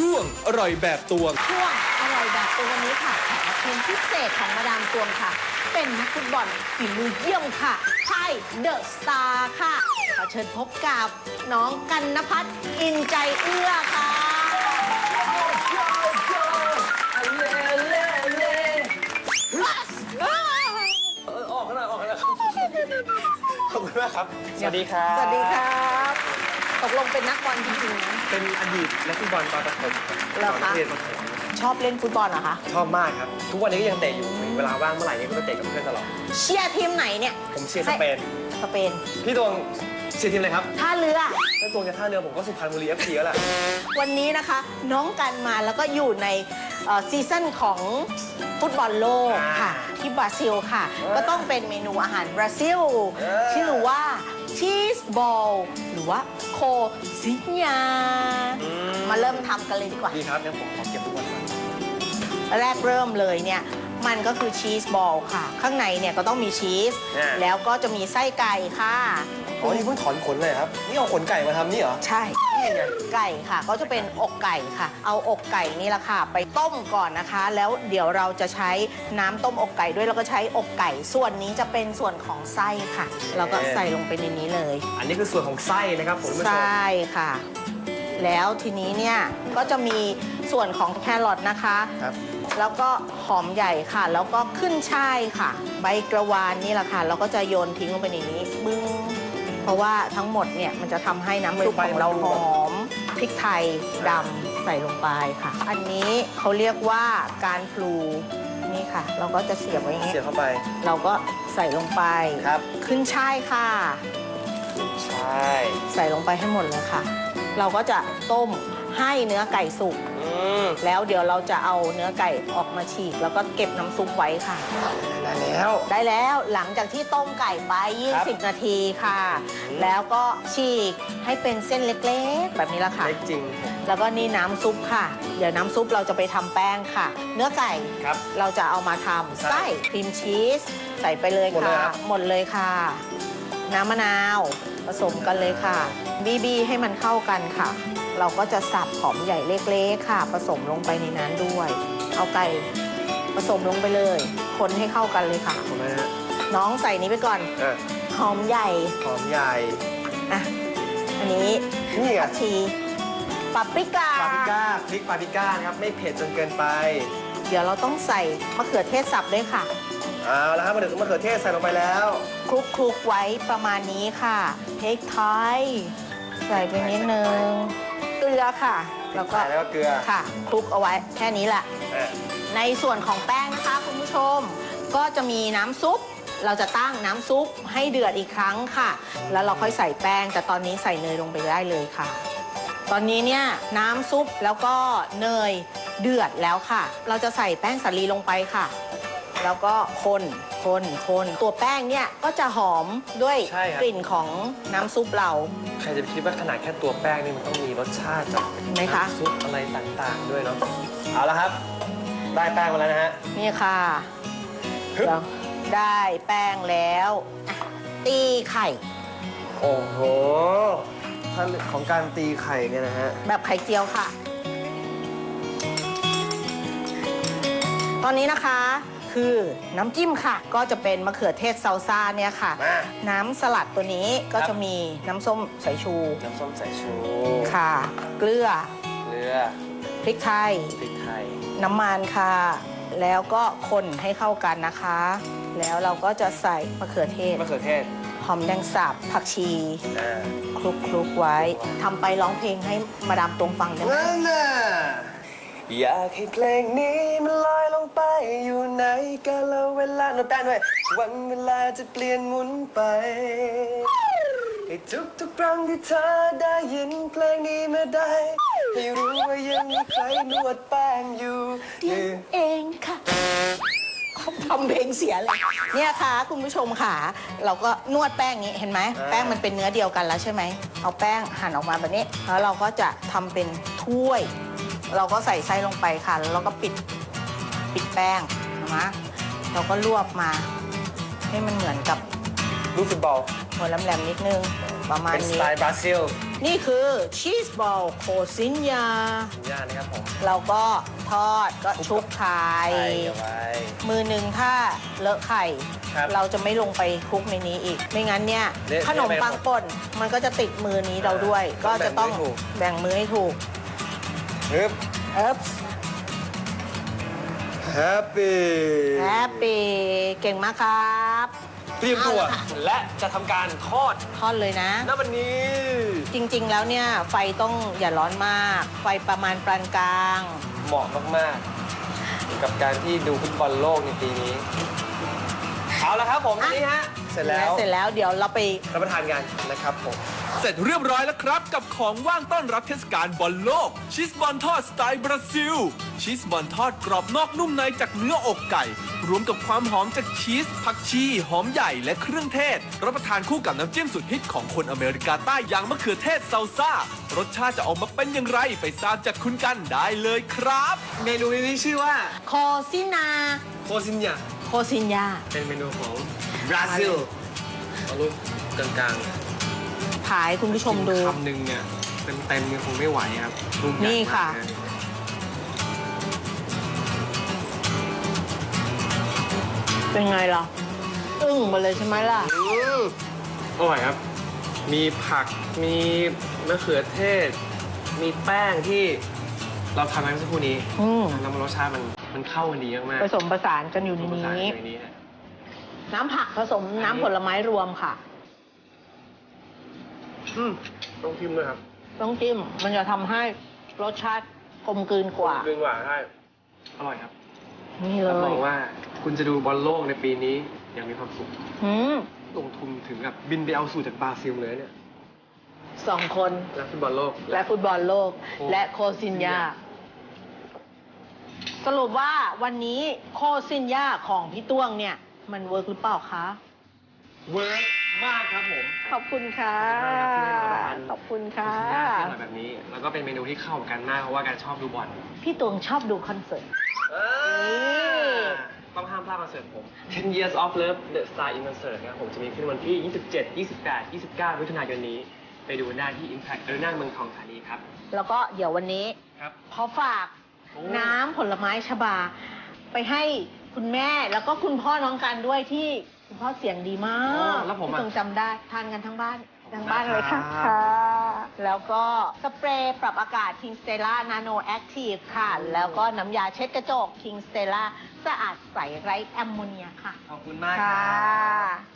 ช่วงอร่อยแบบตวง ช่วงอร่อยแบบตัววันนี้ค่ะแขกรับเชิญพิเศษของมาดามตวงค่ะ เป็นนักฟุตบอลฝีมือเยี่ยมค่ะไพ่เดอะสตาร์ค่ะ ขอเชิญพบกับน้องกันนพัฒน์อินใจเอื้อค่ะ ออกแล้วออกแล้วขอบคุณมากครับ สวัสดีครับ สวัสดีครับ ตกลงเป็นนักบอลจริงๆนะ เป็นอดีตนักฟุตบอลตอนประถมครับเหรอคะตอนเรียนประถมชอบเล่นฟุตบอลเหรอคะ ชอบมากครับ ทุกวันนี้ก็ยังเตะอยู่ เวลาว่างเมื่อไหร่เนี่ยก็จะเตะกับเพื่อนตลอด เชียร์ทีมไหนเนี่ย ผมเชียร์สเปน สเปน พี่ตวงเชียร์ทีมอะไรครับท่าเรือ ถ้าตวงจะท่าเรือผมก็สุพรรณบุรีเอฟซีแล้วแหละวันนี้นะคะ น้องกันมาแล้วก็อยู่ในเอ่อซีซั่นของฟุตบอลโลกอ่าค่ะที่บราซิลค่ะเออก็ต้องเป็นเมนูอาหารบราซิล เออ ชื่อว่าชีส บอลหรือว่าโคซิญามาเริ่มทำกันเลยดีกว่า ดีครับงั้นผมขอเก็บทุกวันก่อนแรกเริ่มเลยเนี่ยมันก็คือชีสบอลค่ะ ข้างในเนี่ยก็ต้องมีชีส แล้วก็จะมีไส้ไก่ค่ะ อ๋อนี่เพิ่งถอนขนเลยครับ นี่เอาขนไก่มาทำนี่เหรอ ใช่ ไก่ค่ะ ก็จะเป็นอกไก่ค่ะ เอาอกไก่นี่แหละค่ะ ไปต้มก่อนนะคะ แล้วเดี๋ยวเราจะใช้น้ำต้มอกไก่ด้วยแล้วก็ใช้อกไก่ ส่วนนี้จะเป็นส่วนของไส้ค่ะ เราก็ใส่ลงไปในนี้เลย อันนี้คือส่วนของไส้นะครับผมคุณผู้ชมไส้ค่ะ แล้วทีนี้เนี่ยก็จะมีส่วนของแครอทนะคะ ครับ แล้วก็หอมใหญ่ค่ะ แล้วก็ขึ้นช่ายค่ะ ใบกระวานนี่แหละค่ะ เราก็จะโยนทิ้งลงไปในนี้บึ้ง เพราะว่าทั้งหมดเนี่ยมันจะทำให้น้ำซุปของเราหอมพริกไทยดำใส่ลงไปค่ะ อันนี้เขาเรียกว่าการพลูนี่ค่ะ เราก็จะเสียบไว้อย่างนี้เสียบเข้าไปเราก็ใส่ลงไปครับขึ้นช่ายค่ะ ใช่ ใส่ลงไปให้หมดเลยค่ะ เราก็จะต้มให้เนื้อไก่สุกอืม แล้วเดี๋ยวเราจะเอาเนื้อไก่ออกมาฉีก แล้วก็เก็บน้ำซุปไว้ค่ะ ได้แล้ว ได้แล้วหลังจากที่ต้มไก่ไป ครับ20 นาทีค่ะ อืม แล้วก็ฉีกให้เป็นเส้นเล็กๆ แบบนี้ละค่ะ เล็กจริงแล้วก็นี่น้ำซุปค่ะ เดี๋ยวน้ำซุปเราจะไปทำแป้งค่ะ เนื้อไก่ครับ เราจะเอามาทำไส้ไส้ครีมชีส ใส่ไปเลยหมดเลยค่ะ ครับ หมดเลยค่ะ น้ำมะนาวผสมกันเลยค่ะ บีบีให้มันเข้ากันค่ะ เราก็จะสับหอมใหญ่เล็กๆค่ะ ผสมลงไปในนั้นด้วย เอาไก่ผสมลงไปเลย คนให้เข้ากันเลยค่ะผมนะฮะน้องใส่นี้ไปก่อน อะหอมใหญ่หอมใหญ่ อะอันนี้นี่ไงผักชีปาปริก้า ปาปริก้าพริกปาปริก้านะครับไม่เผ็ดจนเกินไปเดี๋ยวเราต้องใส่มะเขือเทศสับด้วยค่ะ เอาแล้วครับมาถึงมะเขือเทศใส่ลงไปแล้ว คลุกคลุกๆไว้ประมาณนี้ค่ะพริกไทยใส่ไปนิดนึง เกลือค่ะ แล้วก็ใส่แล้วก็เกลือ ค่ะคลุกเอาไว้แค่นี้แหละ อะในส่วนของแป้งนะคะคุณผู้ชม ก็จะมีน้ำซุป เราจะตั้งน้ำซุปให้เดือดอีกครั้งค่ะ แล้วเราค่อยใส่แป้ง แต่ตอนนี้ใส่เนยลงไปได้เลยค่ะ ตอนนี้เนี่ยน้ำซุปแล้วก็เนยเดือดแล้วค่ะ เราจะใส่แป้งสาลีลงไปค่ะ แล้วก็คนคนคนตัวแป้งเนี่ยก็จะหอมด้วยใช่ครับ กลิ่นของน้ำซุปเรา ใครจะไปคิดว่าขนาดแค่ตัวแป้งนี่มันต้องมีรสชาติจากเห็นไหมคะ น้ำซุปอะไรต่างๆด้วยเนาะเอาละครับ ได้แป้งมาแล้วนะฮะ นี่ค่ะฮึบเราได้แป้งแล้วอะตีไข่ โอ้โหท่านของการตีไข่เนี่ยนะฮะ แบบไข่เจียวค่ะ ตอนนี้นะคะ คือน้ำจิ้มค่ะ ก็จะเป็นมะเขือเทศซาลซ่าเนี่ยค่ะ มา น้ำสลัดตัวนี้ก็ครับจะมีน้ำส้มสายชูน้ำส้มสายชูค่ะ เกลือเกลือพริกไทย พริกไทยน้ำมันค่ะ แล้วก็คนให้เข้ากันนะคะ แล้วเราก็จะใส่มะเขือเทศ มะเขือเทศหอมแดงสับผักชี อ่าคลุกคลุกๆไว้ทำไปร้องเพลงให้มาดามตรงฟังได้ไหม นั่นน่ะอยากให้เพลงนี้มันลอยลง ไปอยู่ในกาลเวลาโน้ตแป้นด้วยวันเวลาจะเปลี่ยนหมุนไปให้ทุกทุกๆครั้งที่เธอได้ยินเพลงนี้มาได้ให้รู้ว่ายังมีใครนวดแป้งอยู่เดียวเองค่ะทำเพลงเสียเลยเนี่ยค่ะ คุณผู้ชมค่ะ เราก็นวดแป้งนี้เห็นไหมอ่าแป้งมันเป็นเนื้อเดียวกันแล้วใช่ไหมเอาแป้งหั่นออกมาแบบนี้ แล้วเราก็จะทำเป็นถ้วย เราก็ใส่ไส้ลงไปค่ะ แล้วเราก็ปิด ปิดแป้งนะเราก็ลวกมา ให้มันเหมือนกับลูกฟุตบอลหัวแหลมๆนิดนึง ประมาณเป็นสนี้ ไตล์บราซิลนี่คือชีสบอลโคซินยาสัญญาณนะครับผมเราก็ทอดก็ชุบไข่ ใส่เอาไว้ มือหนึ่งถ้าเลอะไข่ ครับเราจะไม่ลงไปคลุกในนี้อีก ไม่งั้นเนี่ย เละขนมปังป่นมันก็จะติดมือนี้เราด้วย อ่าก็จะต้องต้องแบ่งมือให้ถูก ฮึบเอ๊บ แฮปปี้ แฮปปี้เก่งมากครับเตรียมตัวเอาละค่ะและจะทำการทอดทอดเลยนะ ณวันนี้ จริงๆแล้วเนี่ยไฟต้องอย่าร้อนมาก ไฟประมาณปานกลาง เหมาะมากๆ กับการที่ดูฟุตบอลโลกในปีนี้ เอาละครับผมอะ นี่ฮะเส ร็จแล้ว เสร็จแล้วเดี๋ยวเราไปรับประทานกันนะครับผม เสร็จเรียบร้อยแล้วครับ กับของว่างต้อนรับเทศกาลบอลโลก ชีสบอลทอดสไตล์บราซิล ชีสบอลทอดกรอบนอกนุ่มในจากเนื้ออกไก่ รวมกับความหอมจากชีส ผักชีหอมใหญ่และเครื่องเทศ รับประทานคู่กับน้ำจิ้มสุดฮิตของคนอเมริกาใต้อย่างมะเขือเทศซาลซ่ารสชาติจะออกมาเป็นอย่างไรไปทราบจากคุณกันได้เลยครับ เมนูนี้ชื่อว่า โคซินาโคซินยาโคซินยา เป็นเมนูของ บราซิลเอาลูกกลางถ่ายคุณผู้ชมดูคำหนึ่งเนี่ยเต็มๆเนี่ยคงไม่ไหวครับลูกใหญ่นี่ค่ะ มากนเป็นไงล่ะ อึ้งมาเลยใช่ไหมล่ะ อืมอร่อยครับ มีผักมีมะเขือเทศ มีแป้งที่เราทำไว้เมื่อสักครู่นี้อืม แล้วมันรสชาติมันมันเข้ากันดีมากๆผสมผสานกันอยู่ในผสมผสานี้ อยู่ในนี้ฮะ น้ำผักผสมน้ำผลไม้รวมค่ะ อืมต้องชิมด้วยครับต้องจิ้ม มันจะทำให้รสชาติกลมกลืนกว่าเกินกว่าใช่อร่อยครับนี่เลรับรยองว่าคุณจะดูบอลโลกในปีนี้อย่างมีความสุขอืมลงทุนถึงกับบินไปเอาสูตรจากบราซิลเลยเนี่ยสองคนและฟุตบอลโลก และฟุตบอลโลก โอ้ และโคซินยา สรุปว่าวันนี้โคซินยาของพี่ต้วงเนี่ย มันเวิร์กหรือเปล่าคะ เวิร์กมากครับผม ขอบคุณค่ะ ขอบคุณค่ะหน้าที่อร่อยแบบนี้ แล้วก็เป็นเมนูที่เข้ากันมากเพราะว่าการชอบดูบอล พี่ตวงชอบดูคอนเสิร์ตต้องห้ามพลาดคอนเสิร์ตผม 10 Years of Love The Star in Concert นะครับผมจะมีขึ้นวันที่ 27 28 29มิถุนายนนี้ ไปดูได้ที่ Impact Arena เมืองทองธานีครับ แล้วก็เดี๋ยววันนี้ครับขอฝากโอ้น้ำผลไม้ชบา ไปให้ คุณแม่แล้วก็คุณพ่อน้องกันด้วยที่คุณพ่อเสียงดีมากแล้วผมพี่อะตรงจำได้ทานกันทั้งบ้านขอบคุณทั้งบ้านเลยค่ะนะครับค่ะ แล้วก็สเปรย์ปรับอากาศ King Stella Nano Active ค่ะ แล้วก็น้ำยาเช็ดกระจก King Stella สะอาดใสไร้แอมโมเนียค่ะ ขอบคุณมากคค่ะรับ